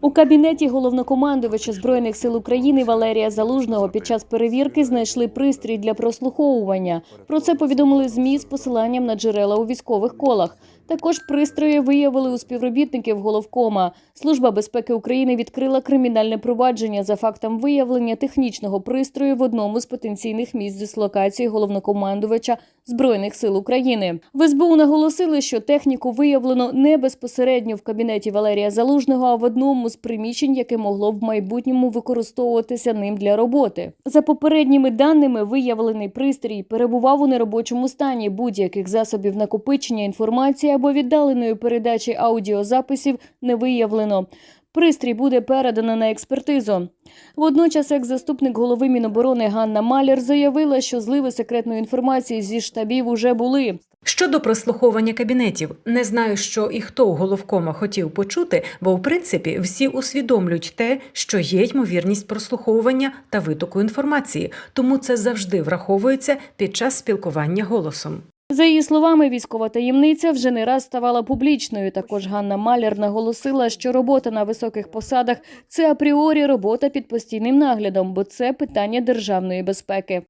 У кабінеті головнокомандувача збройних сил України Валерія Залужного під час перевірки знайшли пристрій для прослуховування. Про це повідомили змі з посиланням на джерела у військових колах. Також пристрої виявили у співробітників головкома. Служба безпеки України відкрила кримінальне провадження за фактом виявлення технічного пристрою в одному з потенційних місць дислокації головнокомандувача збройних сил України. В СБУ наголосили, що техніку виявлено не безпосередньо в кабінеті Валерія Залужного, а в одному з приміщень, яке могло в майбутньому використовуватися ним для роботи. За попередніми даними, виявлений пристрій перебував у неробочому стані будь-яких засобів накопичення інформації або віддаленої передачі аудіозаписів не виявлено. Пристрій буде передано на експертизу. Водночас, екс-заступник голови Міноборони Ганна Маляр заявила, що зливи секретної інформації зі штабів уже були. Щодо прослуховування кабінетів, не знаю, що і хто у головкома хотів почути, бо в принципі всі усвідомлюють те, що є ймовірність прослуховування та витоку інформації, тому це завжди враховується під час спілкування голосом. За її словами, військова таємниця вже не раз ставала публічною. Також Ганна Маляр наголосила, що робота на високих посадах це апріорі робота під постійним наглядом, бо це питання державної безпеки.